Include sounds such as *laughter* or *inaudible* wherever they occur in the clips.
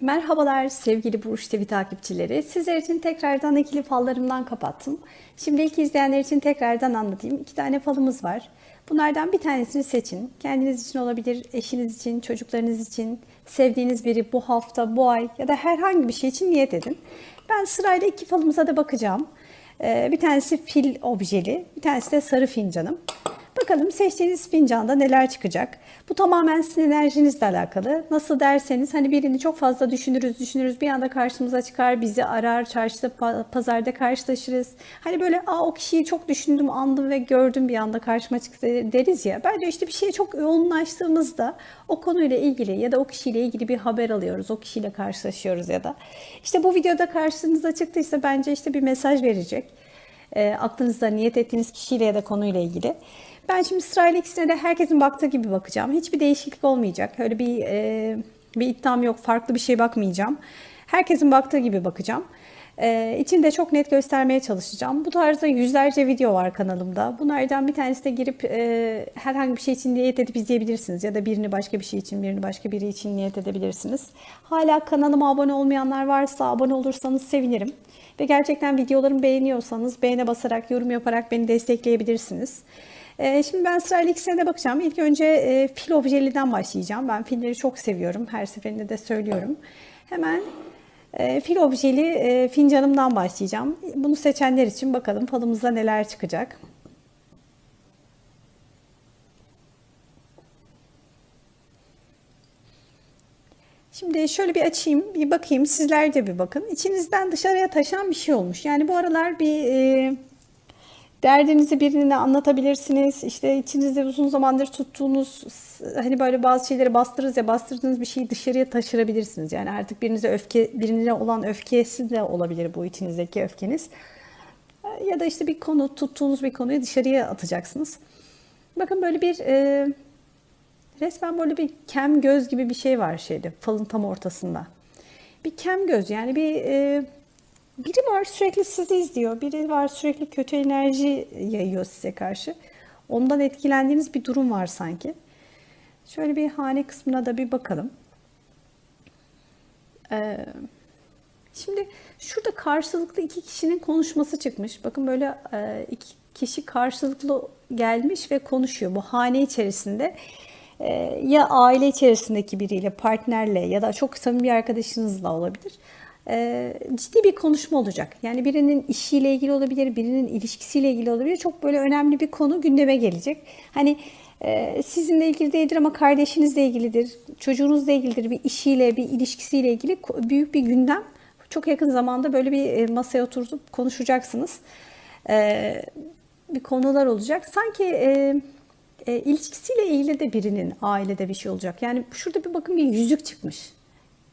Merhabalar sevgili Burç TV takipçileri. Sizler için tekrardan ikili fallarımdan kapattım. Şimdi ilk izleyenler için tekrardan anlatayım. İki tane falımız var. Bunlardan bir tanesini seçin. Kendiniz için olabilir, eşiniz için, çocuklarınız için, sevdiğiniz biri bu hafta, bu ay ya da herhangi bir şey için niyet edin. Ben sırayla iki falımıza da bakacağım. Ee, Bir tanesi fil objeli, bir tanesi de sarı fincanım. Bakalım seçtiğiniz fincanda neler çıkacak. Bu tamamen sizin enerjinizle alakalı. Nasıl derseniz hani birini çok fazla düşünürüz düşünürüz bir anda karşımıza çıkar bizi arar çarşıda pa- pazarda karşılaşırız. Hani böyle Aa, o kişiyi çok düşündüm andım ve gördüm bir anda karşıma çıktı deriz ya. Bence işte bir şeye çok yoğunlaştığımızda o konuyla ilgili ya da o kişiyle ilgili bir haber alıyoruz. O kişiyle karşılaşıyoruz ya da. İşte bu videoda karşınıza çıktıysa bence işte bir mesaj verecek e, aklınızda niyet ettiğiniz kişiyle ya da konuyla ilgili. Ben şimdi sırayla ikisine de herkesin baktığı gibi bakacağım. Hiçbir değişiklik olmayacak. Öyle bir e, bir iddiam yok. Farklı bir şey bakmayacağım. Herkesin baktığı gibi bakacağım. E, içinde çok net göstermeye çalışacağım. Bu tarzda yüzlerce video var kanalımda. Bunlardan bir tanesi de girip e, herhangi bir şey için niyet edip izleyebilirsiniz. Ya da birini başka bir şey için, birini başka biri için niyet edebilirsiniz. Hala kanalıma abone olmayanlar varsa abone olursanız sevinirim. Ve gerçekten videolarımı beğeniyorsanız beğene basarak, yorum yaparak beni destekleyebilirsiniz. Ee, şimdi ben sırayla ikisine de bakacağım. İlk önce e, fil objeliden başlayacağım. Ben filleri çok seviyorum. Her seferinde de söylüyorum. Hemen e, fil objeli e, fincanımdan başlayacağım. Bunu seçenler için bakalım falımızda neler çıkacak. Şimdi şöyle bir açayım, bir bakayım. Sizler de bir bakın. İçinizden dışarıya taşan bir şey olmuş. Yani bu aralar bir e, derdinizi birine anlatabilirsiniz. İşte içinizde uzun zamandır tuttuğunuz hani böyle bazı şeyleri bastırırız ya bastırdığınız bir şeyi dışarıya taşırabilirsiniz. Yani artık birinize öfke, birine olan öfkesi de olabilir bu içinizdeki öfkeniz. Ya da işte bir konu, tuttuğunuz bir konuyu dışarıya atacaksınız. Bakın böyle bir e, Resmen böyle bir kem göz gibi bir şey var şeyde falın tam ortasında. Bir kem göz yani bir e, biri var sürekli sizi izliyor. Biri var sürekli kötü enerji yayıyor size karşı. Ondan etkilendiğiniz bir durum var sanki. Şöyle bir hane kısmına da bir bakalım. Ee, şimdi şurada karşılıklı iki kişinin konuşması çıkmış. Bakın böyle e, iki kişi karşılıklı gelmiş ve konuşuyor. Bu hane içerisinde ya aile içerisindeki biriyle, partnerle ya da çok samimi bir arkadaşınızla olabilir. Ee, ciddi bir konuşma olacak. Yani birinin işiyle ilgili olabilir, birinin ilişkisiyle ilgili olabilir. Çok böyle önemli bir konu gündeme gelecek. Hani e, sizinle ilgili değildir ama kardeşinizle ilgilidir, çocuğunuzla ilgilidir, bir işiyle, bir ilişkisiyle ilgili büyük bir gündem. Çok yakın zamanda böyle bir e, masaya oturup konuşacaksınız. Ee, bir konular olacak. Sanki e, ilişkisiyle ilgili de birinin ailede bir şey olacak. Yani şurada bir bakın bir yüzük çıkmış.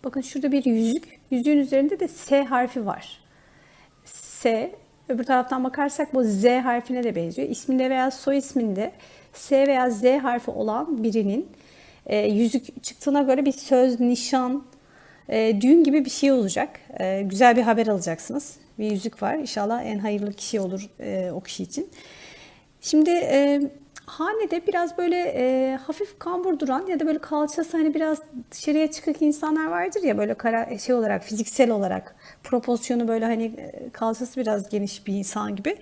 Bakın şurada bir yüzük. Yüzüğün üzerinde de S harfi var. S. Öbür taraftan bakarsak bu Z harfine de benziyor. İsminde veya soy isminde S veya Z harfi olan birinin e, yüzük çıktığına göre bir söz, nişan, e, düğün gibi bir şey olacak. E, güzel bir haber alacaksınız. Bir yüzük var. İnşallah en hayırlı kişi olur e, o kişi için. Şimdi e, hanede biraz böyle e, hafif kambur duran ya da böyle kalçası hani biraz dışarıya çıkık insanlar vardır ya böyle kara, şey olarak fiziksel olarak proporsiyonu böyle hani e, kalçası biraz geniş bir insan gibi.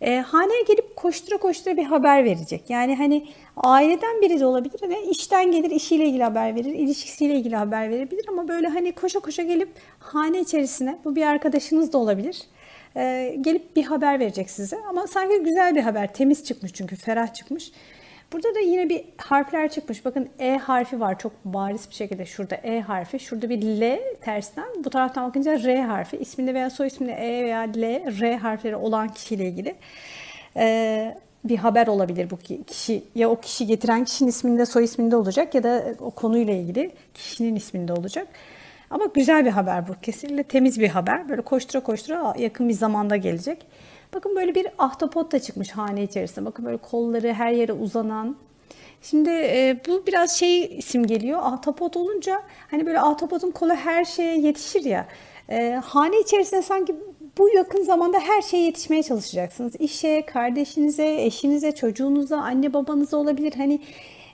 E, haneye gelip koştura koştura bir haber verecek. Yani hani aileden biri de olabilir ve işten gelir işiyle ilgili haber verir, ilişkisiyle ilgili haber verebilir ama böyle hani koşa koşa gelip hane içerisine bu bir arkadaşınız da olabilir ee, gelip bir haber verecek size. Ama sanki güzel bir haber. Temiz çıkmış çünkü ferah çıkmış. Burada da yine bir harfler çıkmış. Bakın E harfi var çok bariz bir şekilde şurada E harfi. Şurada bir L tersten. Bu taraftan bakınca R harfi. İsminde veya soy isminde E veya L, R harfleri olan kişiyle ilgili. Ee, bir haber olabilir bu kişi. Ya o kişi getiren kişinin isminde soy isminde olacak ya da o konuyla ilgili kişinin isminde olacak. Ama güzel bir haber bu. Kesinlikle temiz bir haber. Böyle koştura koştura yakın bir zamanda gelecek. Bakın böyle bir ahtapot da çıkmış hane içerisinde. Bakın böyle kolları her yere uzanan. Şimdi e, bu biraz şey isim geliyor. Ahtapot olunca hani böyle ahtapotun kolu her şeye yetişir ya. E, hane içerisinde sanki bu yakın zamanda her şeye yetişmeye çalışacaksınız. İşe, kardeşinize, eşinize, çocuğunuza, anne babanıza olabilir. Hani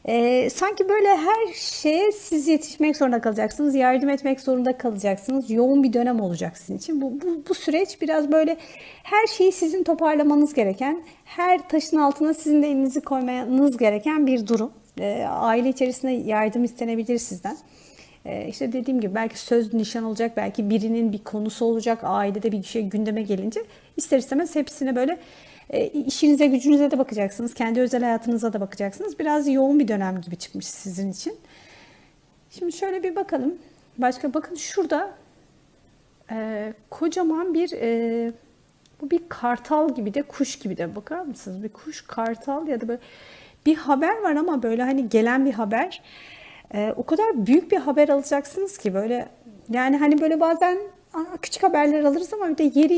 Ee, sanki böyle her şeye siz yetişmek zorunda kalacaksınız, yardım etmek zorunda kalacaksınız. Yoğun bir dönem olacak sizin için. Bu, bu, bu süreç biraz böyle her şeyi sizin toparlamanız gereken, her taşın altına sizin de elinizi koymanız gereken bir durum. Ee, aile içerisinde yardım istenebilir sizden. Ee, işte dediğim gibi belki söz nişan olacak, belki birinin bir konusu olacak, ailede bir şey gündeme gelince ister istemez hepsine böyle e, işinize gücünüze de bakacaksınız, kendi özel hayatınıza da bakacaksınız. Biraz yoğun bir dönem gibi çıkmış sizin için. Şimdi şöyle bir bakalım. Başka bakın şurada e, kocaman bir e, bu bir kartal gibi de kuş gibi de bakar mısınız? Bir kuş kartal ya da böyle bir haber var ama böyle hani gelen bir haber. Ee, o kadar büyük bir haber alacaksınız ki böyle yani hani böyle bazen küçük haberler alırız ama bir de yeri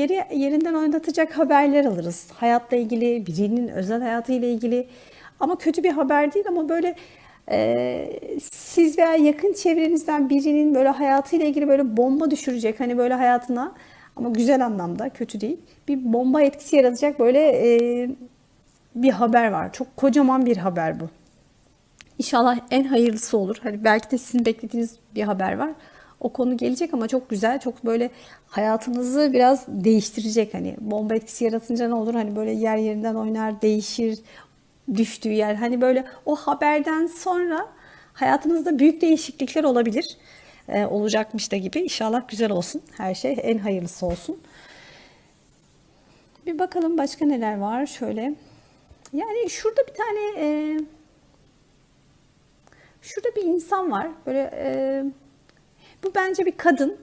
yeri yerinden oynatacak haberler alırız. Hayatla ilgili, birinin özel hayatıyla ilgili ama kötü bir haber değil ama böyle e, siz veya yakın çevrenizden birinin böyle hayatıyla ilgili böyle bomba düşürecek hani böyle hayatına ama güzel anlamda kötü değil bir bomba etkisi yaratacak böyle e, bir haber var. Çok kocaman bir haber bu. İnşallah en hayırlısı olur. Hani belki de sizin beklediğiniz bir haber var. O konu gelecek ama çok güzel, çok böyle hayatınızı biraz değiştirecek. Hani bomba etkisi yaratınca ne olur? Hani böyle yer yerinden oynar, değişir, düştüğü yer. Hani böyle o haberden sonra hayatınızda büyük değişiklikler olabilir. Ee, olacakmış da gibi. İnşallah güzel olsun. Her şey en hayırlısı olsun. Bir bakalım başka neler var. Şöyle. Yani şurada bir tane e, Şurada bir insan var. Böyle e, bu bence bir kadın.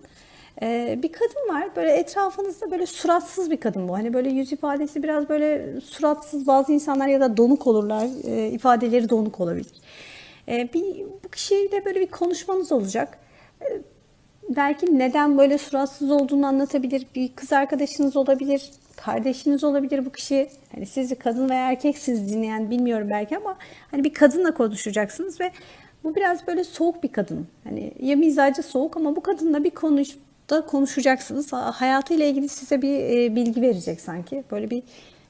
E, bir kadın var. Böyle etrafınızda böyle suratsız bir kadın bu. Hani böyle yüz ifadesi biraz böyle suratsız. Bazı insanlar ya da donuk olurlar. E, ifadeleri donuk olabilir. E, bir bu kişiyle böyle bir konuşmanız olacak. E, belki neden böyle suratsız olduğunu anlatabilir. Bir kız arkadaşınız olabilir, kardeşiniz olabilir bu kişi. Hani sizi kadın veya erkek siz dinleyen bilmiyorum belki ama hani bir kadınla konuşacaksınız ve bu biraz böyle soğuk bir kadın. Hani ya mizacı soğuk ama bu kadınla bir konuşta konuşacaksınız. Hayatıyla ilgili size bir e, bilgi verecek sanki. Böyle bir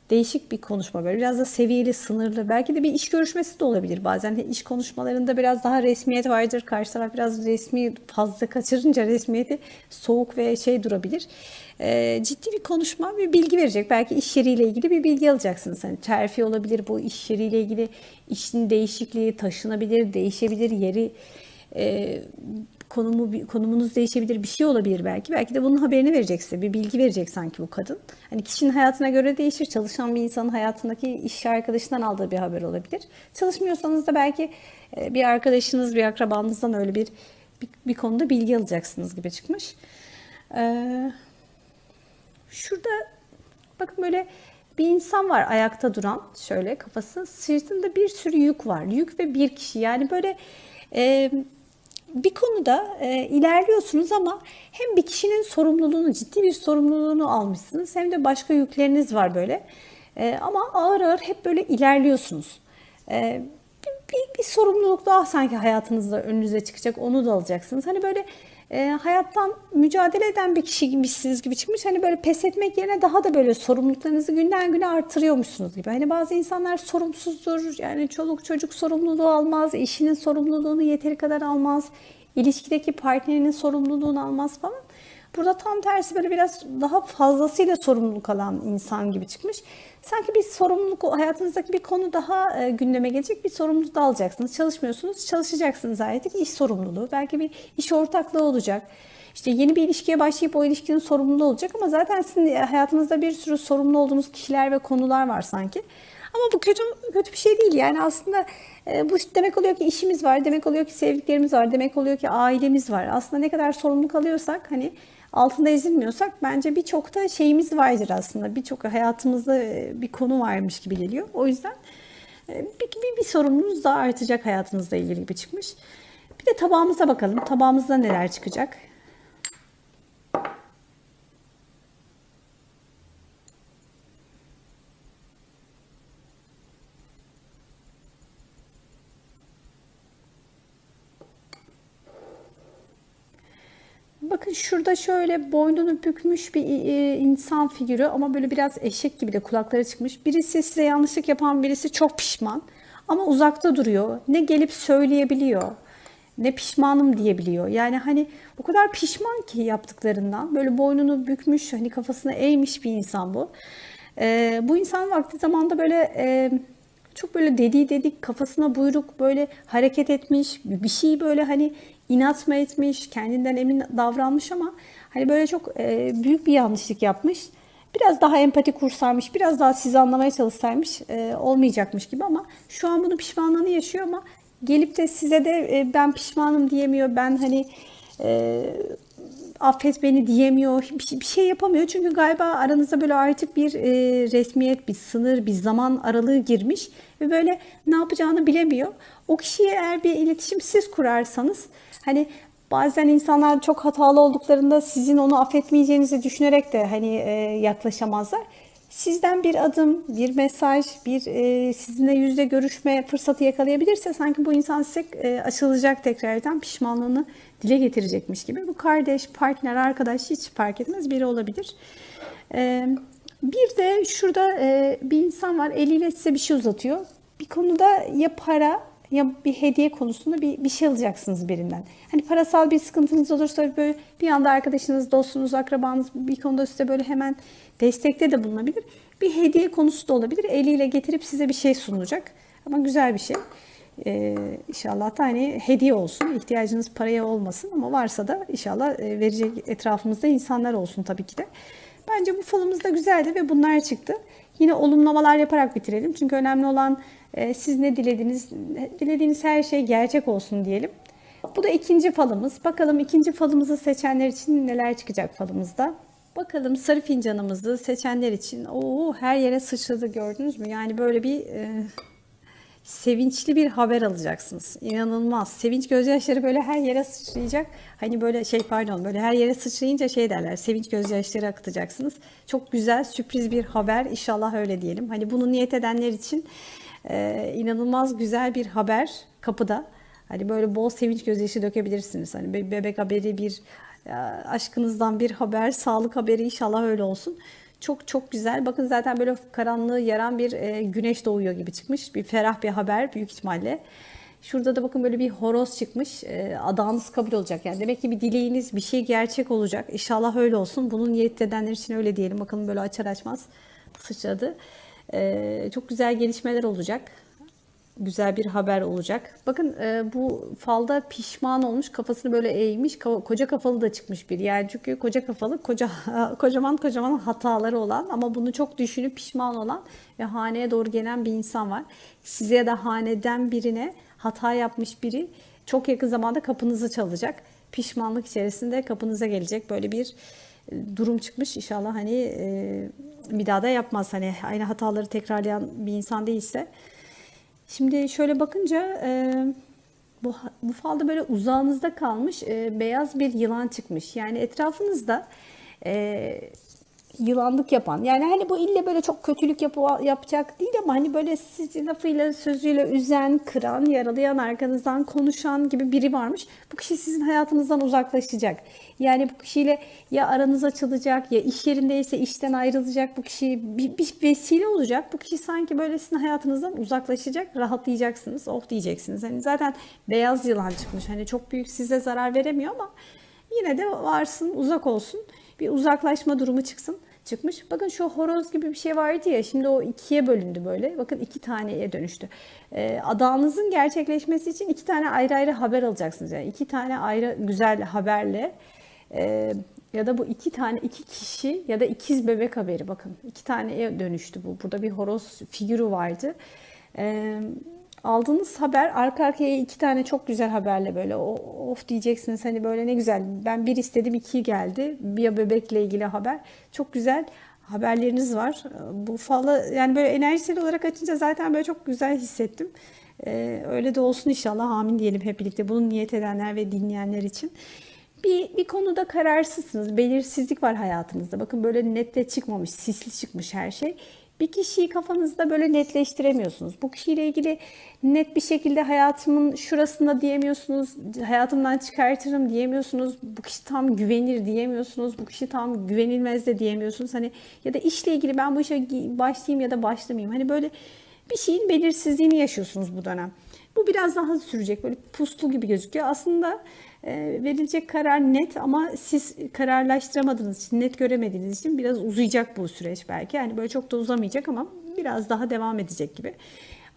değişik bir konuşma böyle biraz da seviyeli, sınırlı. Belki de bir iş görüşmesi de olabilir bazen. iş konuşmalarında biraz daha resmiyet vardır. Karşı taraf biraz resmi fazla kaçırınca resmiyeti soğuk ve şey durabilir. E, ciddi bir konuşma, bir bilgi verecek. Belki iş yeriyle ilgili bir bilgi alacaksınız. Hani terfi olabilir bu iş yeriyle ilgili işin değişikliği taşınabilir, değişebilir yeri e, konumu konumunuz değişebilir bir şey olabilir belki. Belki de bunun haberini verecek size. Bir bilgi verecek sanki bu kadın. Hani kişinin hayatına göre değişir. Çalışan bir insanın hayatındaki iş arkadaşından aldığı bir haber olabilir. Çalışmıyorsanız da belki e, bir arkadaşınız, bir akrabanızdan öyle bir bir, bir konuda bilgi alacaksınız gibi çıkmış. Ee, şurada bakın böyle bir insan var ayakta duran şöyle kafası sırtında bir sürü yük var. Yük ve bir kişi yani böyle e, bir konuda e, ilerliyorsunuz ama hem bir kişinin sorumluluğunu, ciddi bir sorumluluğunu almışsınız hem de başka yükleriniz var böyle. E, ama ağır ağır hep böyle ilerliyorsunuz. E, bir, bir, bir sorumluluk daha sanki hayatınızda önünüze çıkacak, onu da alacaksınız. Hani böyle e, hayattan mücadele eden bir kişi gibisiniz gibi çıkmış. Hani böyle pes etmek yerine daha da böyle sorumluluklarınızı günden güne artırıyormuşsunuz gibi. Hani bazı insanlar sorumsuzdur. Yani çoluk çocuk sorumluluğu almaz, işinin sorumluluğunu yeteri kadar almaz, ilişkideki partnerinin sorumluluğunu almaz falan. Burada tam tersi böyle biraz daha fazlasıyla sorumluluk alan insan gibi çıkmış. Sanki bir sorumluluk, hayatınızdaki bir konu daha e, gündeme gelecek bir sorumluluk da alacaksınız. Çalışmıyorsunuz, çalışacaksınız artık iş sorumluluğu. Belki bir iş ortaklığı olacak. İşte yeni bir ilişkiye başlayıp o ilişkinin sorumluluğu olacak ama zaten sizin hayatınızda bir sürü sorumlu olduğunuz kişiler ve konular var sanki. Ama bu kötü kötü bir şey değil yani aslında e, bu demek oluyor ki işimiz var, demek oluyor ki sevdiklerimiz var, demek oluyor ki ailemiz var. Aslında ne kadar sorumluluk alıyorsak hani altında ezilmiyorsak bence birçok da şeyimiz vardır aslında. Birçok hayatımızda e, bir konu varmış gibi geliyor. O yüzden e, bir, bir, bir sorumluluğunuz daha artacak hayatınızla ilgili gibi çıkmış. Bir de tabağımıza bakalım. Tabağımızda neler çıkacak? Bakın şurada şöyle boynunu bükmüş bir insan figürü ama böyle biraz eşek gibi de kulakları çıkmış. Birisi size yanlışlık yapan birisi çok pişman. Ama uzakta duruyor. Ne gelip söyleyebiliyor ne pişmanım diyebiliyor. Yani hani o kadar pişman ki yaptıklarından. Böyle boynunu bükmüş, hani kafasına eğmiş bir insan bu. Ee, bu insan vakti zamanda böyle e, çok böyle dediği dedik kafasına buyruk böyle hareket etmiş. Bir şey böyle hani inat mı etmiş, kendinden emin davranmış ama hani böyle çok e, büyük bir yanlışlık yapmış. Biraz daha empati kursaymış, biraz daha sizi anlamaya çalışsaymış e, olmayacakmış gibi ama şu an bunu pişmanlığını yaşıyor ama gelip de size de e, ben pişmanım diyemiyor. Ben hani e, affet beni diyemiyor. Bir şey, bir şey yapamıyor. Çünkü galiba aranızda böyle artık bir e, resmiyet, bir sınır, bir zaman aralığı girmiş ve böyle ne yapacağını bilemiyor. O kişiye eğer bir iletişim siz kurarsanız hani Bazen insanlar çok hatalı olduklarında sizin onu affetmeyeceğinizi düşünerek de hani e, yaklaşamazlar. Sizden bir adım, bir mesaj, bir e, sizinle yüzde görüşme fırsatı yakalayabilirse sanki bu insan size e, açılacak tekrardan pişmanlığını dile getirecekmiş gibi. Bu kardeş, partner, arkadaş hiç fark etmez biri olabilir. E, bir de şurada e, bir insan var eliyle size bir şey uzatıyor. Bir konuda ya para ya bir hediye konusunda bir, bir şey alacaksınız birinden. Hani parasal bir sıkıntınız olursa böyle bir anda arkadaşınız, dostunuz, akrabanız bir konuda size böyle hemen destekte de bulunabilir. Bir hediye konusu da olabilir. Eliyle getirip size bir şey sunulacak. Ama güzel bir şey. Ee, inşallah da hani hediye olsun. İhtiyacınız paraya olmasın ama varsa da inşallah e, verecek etrafımızda insanlar olsun tabii ki de. Bence bu falımız da güzeldi ve bunlar çıktı. Yine olumlamalar yaparak bitirelim. Çünkü önemli olan e, siz ne dilediniz, dilediğiniz her şey gerçek olsun diyelim. Bu da ikinci falımız. Bakalım ikinci falımızı seçenler için neler çıkacak falımızda. Bakalım sarı fincanımızı seçenler için o her yere sıçradı gördünüz mü? Yani böyle bir e, sevinçli bir haber alacaksınız. İnanılmaz. Sevinç gözyaşları böyle her yere sıçrayacak. Hani böyle şey pardon böyle her yere sıçrayınca şey derler. Sevinç gözyaşları akıtacaksınız. Çok güzel sürpriz bir haber. İnşallah öyle diyelim. Hani bunu niyet edenler için e, inanılmaz güzel bir haber kapıda. Hani böyle bol sevinç gözyaşı dökebilirsiniz. Hani bebek haberi, bir e, aşkınızdan bir haber, sağlık haberi inşallah öyle olsun. Çok çok güzel. Bakın zaten böyle karanlığı yaran bir e, güneş doğuyor gibi çıkmış. Bir ferah bir haber büyük ihtimalle. Şurada da bakın böyle bir horoz çıkmış. E, adağınız kabul olacak. Yani demek ki bir dileğiniz, bir şey gerçek olacak. İnşallah öyle olsun. Bunun niyet edenler için öyle diyelim. Bakın böyle açar açmaz sıçradı. E, çok güzel gelişmeler olacak güzel bir haber olacak. Bakın e, bu falda pişman olmuş, kafasını böyle eğmiş, koca kafalı da çıkmış bir. Yani çünkü koca kafalı, koca *laughs* kocaman kocaman hataları olan ama bunu çok düşünüp pişman olan ve haneye doğru gelen bir insan var. Size ya da haneden birine hata yapmış biri çok yakın zamanda kapınızı çalacak. Pişmanlık içerisinde kapınıza gelecek böyle bir e, durum çıkmış. İnşallah hani e, bir daha da yapmaz. Hani aynı hataları tekrarlayan bir insan değilse Şimdi şöyle bakınca e, bu, bu falda böyle uzağınızda kalmış e, beyaz bir yılan çıkmış. Yani etrafınızda e, yılanlık yapan. Yani hani bu ille böyle çok kötülük yap yapacak değil ama hani böyle sizi lafıyla, sözüyle üzen, kıran, yaralayan, arkanızdan konuşan gibi biri varmış. Bu kişi sizin hayatınızdan uzaklaşacak. Yani bu kişiyle ya aranız açılacak ya iş yerindeyse işten ayrılacak. Bu kişi bir, bir vesile olacak. Bu kişi sanki böyle sizin hayatınızdan uzaklaşacak. Rahatlayacaksınız. Oh diyeceksiniz. Hani zaten beyaz yılan çıkmış. Hani çok büyük size zarar veremiyor ama yine de varsın, uzak olsun. Bir uzaklaşma durumu çıksın çıkmış. Bakın şu horoz gibi bir şey vardı ya şimdi o ikiye bölündü böyle. Bakın iki taneye dönüştü. E, adağınızın gerçekleşmesi için iki tane ayrı ayrı haber alacaksınız. Yani iki tane ayrı güzel haberle e, ya da bu iki tane iki kişi ya da ikiz bebek haberi bakın iki taneye dönüştü bu. Burada bir horoz figürü vardı. Eee aldığınız haber arka arkaya iki tane çok güzel haberle böyle of diyeceksiniz. Hani böyle ne güzel ben bir istedim iki geldi. Bir bebekle ilgili haber. Çok güzel haberleriniz var. Bu fala yani böyle enerjisel olarak açınca zaten böyle çok güzel hissettim. Ee, öyle de olsun inşallah. Amin diyelim hep birlikte bunu niyet edenler ve dinleyenler için. Bir, bir konuda kararsızsınız. Belirsizlik var hayatınızda. Bakın böyle nette çıkmamış, sisli çıkmış her şey bir kişiyi kafanızda böyle netleştiremiyorsunuz. Bu kişiyle ilgili net bir şekilde hayatımın şurasında diyemiyorsunuz. Hayatımdan çıkartırım diyemiyorsunuz. Bu kişi tam güvenir diyemiyorsunuz. Bu kişi tam güvenilmez de diyemiyorsunuz. Hani ya da işle ilgili ben bu işe başlayayım ya da başlamayayım. Hani böyle bir şeyin belirsizliğini yaşıyorsunuz bu dönem. Bu biraz daha sürecek. Böyle puslu gibi gözüküyor. Aslında verilecek karar net ama siz kararlaştıramadığınız için, net göremediğiniz için biraz uzayacak bu süreç belki. Yani böyle çok da uzamayacak ama biraz daha devam edecek gibi.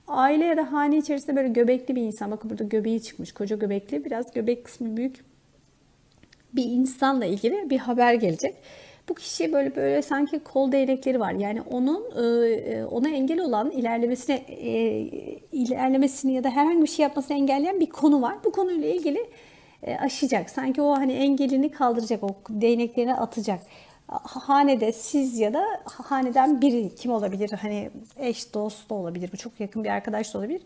Aile ya da hane içerisinde böyle göbekli bir insan. Bakın burada göbeği çıkmış. Koca göbekli. Biraz göbek kısmı büyük bir insanla ilgili bir haber gelecek. Bu kişi böyle böyle sanki kol değnekleri var. Yani onun e, ona engel olan ilerlemesine e, ilerlemesini ya da herhangi bir şey yapmasını engelleyen bir konu var. Bu konuyla ilgili e, aşacak. Sanki o hani engelini kaldıracak, o değneklerini atacak. Hanede siz ya da haneden biri kim olabilir? Hani eş, dost da olabilir. Bu çok yakın bir arkadaş da olabilir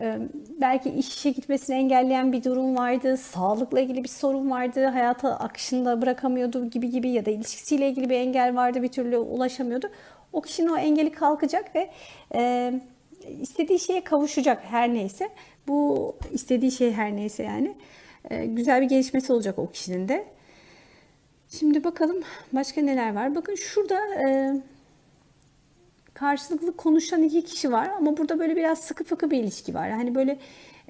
ee, belki işe gitmesini engelleyen bir durum vardı, sağlıkla ilgili bir sorun vardı, hayata akışında bırakamıyordu gibi gibi ya da ilişkisiyle ilgili bir engel vardı, bir türlü ulaşamıyordu. O kişinin o engeli kalkacak ve e, istediği şeye kavuşacak her neyse. Bu istediği şey her neyse yani. E, güzel bir gelişmesi olacak o kişinin de. Şimdi bakalım başka neler var. Bakın şurada e, karşılıklı konuşan iki kişi var ama burada böyle biraz sıkı fıkı bir ilişki var. Hani böyle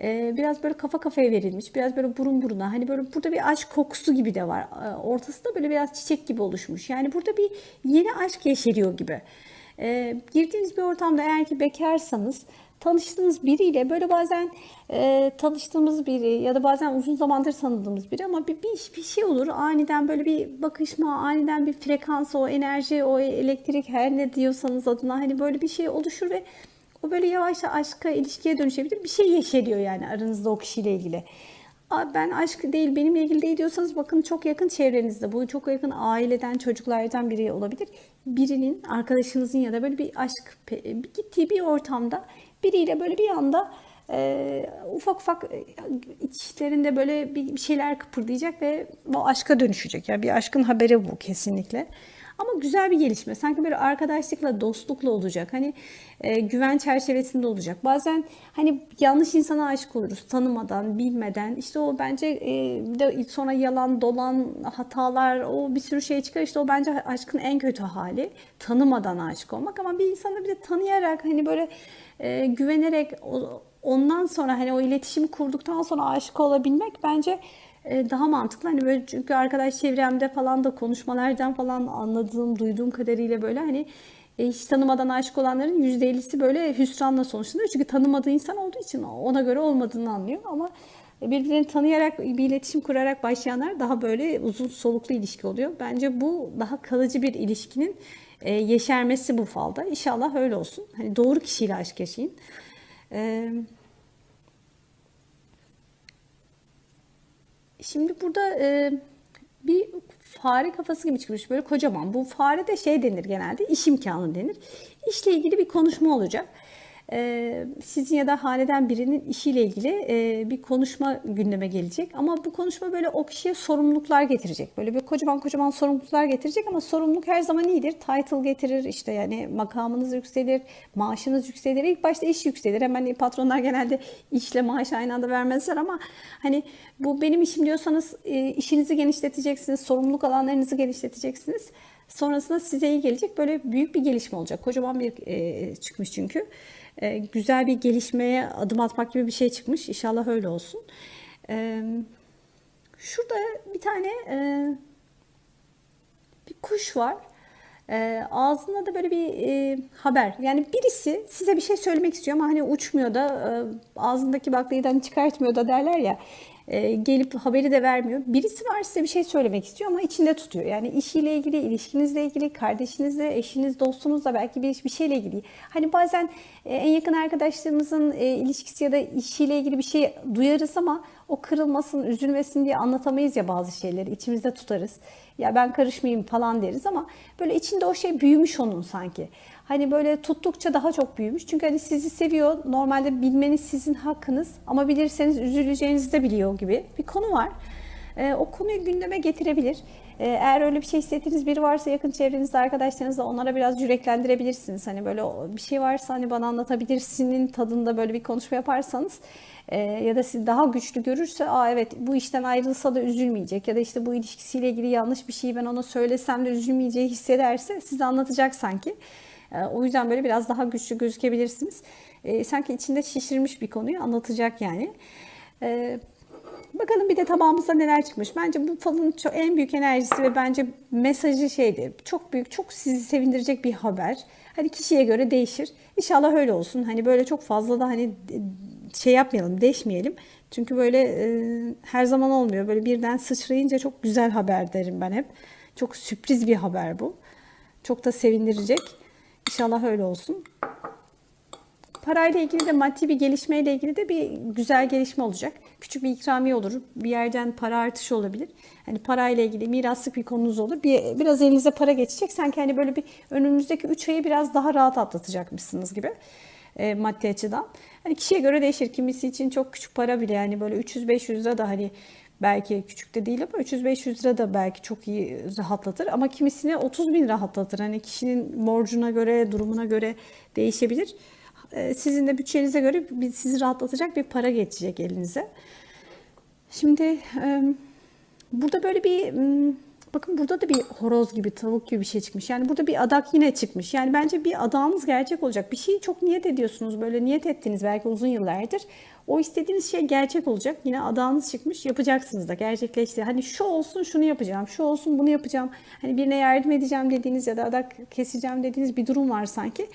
e, biraz böyle kafa kafaya verilmiş, biraz böyle burun buruna. Hani böyle burada bir aşk kokusu gibi de var. E, ortasında böyle biraz çiçek gibi oluşmuş. Yani burada bir yeni aşk yeşeriyor gibi. E, girdiğiniz bir ortamda eğer ki bekarsanız tanıştığınız biriyle böyle bazen e, tanıştığımız biri ya da bazen uzun zamandır tanıdığımız biri ama bir, bir, bir şey olur aniden böyle bir bakışma aniden bir frekans o enerji o elektrik her ne diyorsanız adına hani böyle bir şey oluşur ve o böyle yavaş aşka ilişkiye dönüşebilir bir şey yeşeriyor yani aranızda o kişiyle ilgili. Ben aşk değil benimle ilgili değil diyorsanız bakın çok yakın çevrenizde bu çok yakın aileden çocuklardan biri olabilir. Birinin arkadaşınızın ya da böyle bir aşk gittiği bir ortamda biriyle böyle bir anda e, ufak ufak e, içlerinde böyle bir, şeyler kıpırdayacak ve o aşka dönüşecek. Yani bir aşkın haberi bu kesinlikle. Ama güzel bir gelişme. Sanki böyle arkadaşlıkla, dostlukla olacak. Hani e, güven çerçevesinde olacak. Bazen hani yanlış insana aşık oluruz tanımadan, bilmeden. İşte o bence e, de sonra yalan, dolan, hatalar, o bir sürü şey çıkar. İşte o bence aşkın en kötü hali. Tanımadan aşık olmak ama bir insanı bir de tanıyarak hani böyle e, güvenerek o, ondan sonra hani o iletişimi kurduktan sonra aşık olabilmek bence daha mantıklı. Hani böyle çünkü arkadaş çevremde falan da konuşmalardan falan anladığım, duyduğum kadarıyla böyle hani e, hiç tanımadan aşık olanların %50'si böyle hüsranla sonuçlanıyor. Çünkü tanımadığı insan olduğu için ona göre olmadığını anlıyor ama birbirlerini tanıyarak, bir iletişim kurarak başlayanlar daha böyle uzun soluklu ilişki oluyor. Bence bu daha kalıcı bir ilişkinin e, yeşermesi bu falda. İnşallah öyle olsun. Hani doğru kişiyle aşk yaşayın. E, şimdi burada e, bir fare kafası gibi çıkmış böyle kocaman. Bu fare de şey denir genelde iş imkanı denir. İşle ilgili bir konuşma olacak. Ee, sizin ya da haneden birinin işiyle ilgili e, bir konuşma gündeme gelecek. Ama bu konuşma böyle o kişiye sorumluluklar getirecek. Böyle bir kocaman kocaman sorumluluklar getirecek ama sorumluluk her zaman iyidir. Title getirir işte yani makamınız yükselir, maaşınız yükselir. İlk başta iş yükselir. Hemen patronlar genelde işle maaş aynı anda vermezler ama hani bu benim işim diyorsanız e, işinizi genişleteceksiniz, sorumluluk alanlarınızı genişleteceksiniz. Sonrasında size iyi gelecek böyle büyük bir gelişme olacak. Kocaman bir e, çıkmış çünkü. E, güzel bir gelişmeye adım atmak gibi bir şey çıkmış. İnşallah öyle olsun. E, şurada bir tane e, bir kuş var. E, ağzında da böyle bir e, haber. Yani birisi size bir şey söylemek istiyor ama hani uçmuyor da e, ağzındaki baklayı da çıkartmıyor da derler ya. E, gelip haberi de vermiyor. Birisi var size bir şey söylemek istiyor ama içinde tutuyor. Yani işiyle ilgili, ilişkinizle ilgili, kardeşinizle, eşiniz, dostunuzla belki bir, bir şeyle ilgili. Hani bazen e, en yakın arkadaşlarımızın e, ilişkisi ya da işiyle ilgili bir şey duyarız ama o kırılmasın, üzülmesin diye anlatamayız ya bazı şeyleri. içimizde tutarız. Ya ben karışmayayım falan deriz ama böyle içinde o şey büyümüş onun sanki. Hani böyle tuttukça daha çok büyümüş. Çünkü hani sizi seviyor. Normalde bilmeniz sizin hakkınız ama bilirseniz üzüleceğinizi de biliyor gibi bir konu var. E, o konuyu gündeme getirebilir. E, eğer öyle bir şey hissettiğiniz biri varsa yakın çevrenizde arkadaşlarınızla onlara biraz yüreklendirebilirsiniz. Hani böyle bir şey varsa hani bana anlatabilirsinin tadında böyle bir konuşma yaparsanız e, ya da sizi daha güçlü görürse aa evet bu işten ayrılsa da üzülmeyecek ya da işte bu ilişkisiyle ilgili yanlış bir şeyi ben ona söylesem de üzülmeyeceği hissederse size anlatacak sanki. E, o yüzden böyle biraz daha güçlü gözükebilirsiniz. E, sanki içinde şişirmiş bir konuyu anlatacak yani. E, Bakalım bir de tabağımızda neler çıkmış. Bence bu falın çok, en büyük enerjisi ve bence mesajı şeydi. Çok büyük, çok sizi sevindirecek bir haber. Hani kişiye göre değişir. İnşallah öyle olsun. Hani böyle çok fazla da hani şey yapmayalım, değişmeyelim. Çünkü böyle e, her zaman olmuyor. Böyle birden sıçrayınca çok güzel haber derim ben hep. Çok sürpriz bir haber bu. Çok da sevindirecek. İnşallah öyle olsun. Parayla ilgili de maddi bir gelişmeyle ilgili de bir güzel gelişme olacak. Küçük bir ikramiye olur. Bir yerden para artışı olabilir. Hani parayla ilgili miraslık bir konunuz olur. Bir, biraz elinize para geçecek. Sanki hani böyle bir önümüzdeki 3 ayı biraz daha rahat atlatacakmışsınız gibi e, maddi açıdan. Hani kişiye göre değişir. Kimisi için çok küçük para bile yani böyle 300-500 lira da hani belki küçük de değil ama 300-500 lira da belki çok iyi rahatlatır. Ama kimisine 30 bin rahatlatır. Hani kişinin borcuna göre, durumuna göre değişebilir. E, Sizin de bütçenize göre sizi rahatlatacak bir para geçecek elinize. Şimdi burada böyle bir m, bakın burada da bir horoz gibi tavuk gibi bir şey çıkmış. Yani burada bir adak yine çıkmış. Yani bence bir adağınız gerçek olacak. Bir şeyi çok niyet ediyorsunuz. Böyle niyet ettiniz belki uzun yıllardır. O istediğiniz şey gerçek olacak. Yine adağınız çıkmış. Yapacaksınız da gerçekleşti. Hani şu olsun şunu yapacağım. Şu olsun bunu yapacağım. Hani birine yardım edeceğim dediğiniz ya da adak keseceğim dediğiniz bir durum var sanki.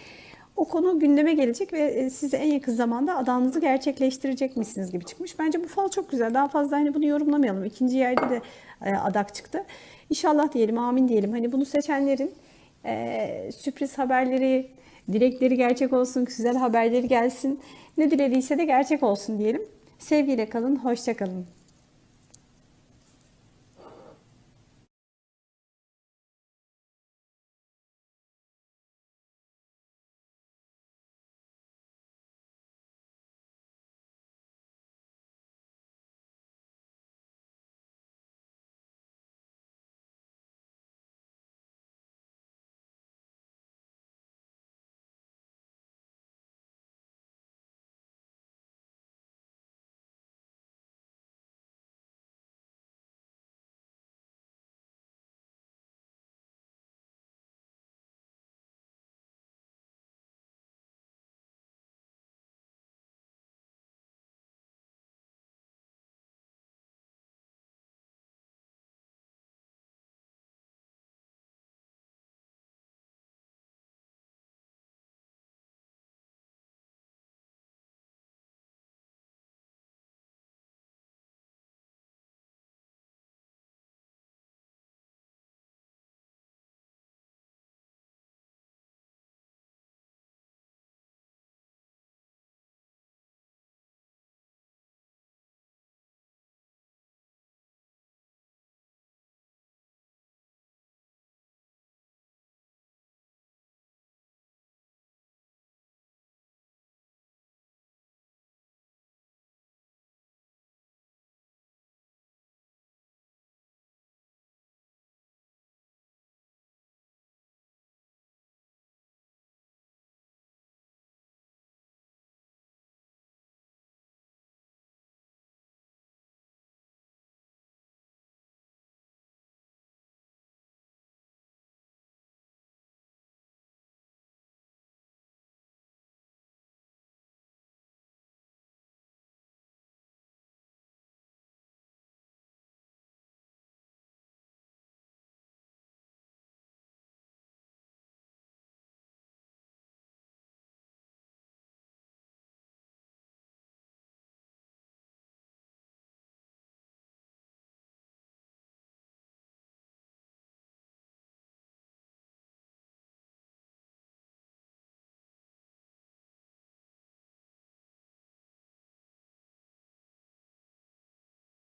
O konu gündeme gelecek ve e, size en yakın zamanda adağınızı gerçekleştirecekmişsiniz gibi çıkmış. Bence bu fal çok güzel. Daha fazla hani bunu yorumlamayalım. İkinci yerde de e, adak çıktı. İnşallah diyelim, amin diyelim. Hani bunu seçenlerin e, sürpriz haberleri, dilekleri gerçek olsun, güzel haberleri gelsin. Ne dilediyse de gerçek olsun diyelim. Sevgiyle kalın, hoşça kalın.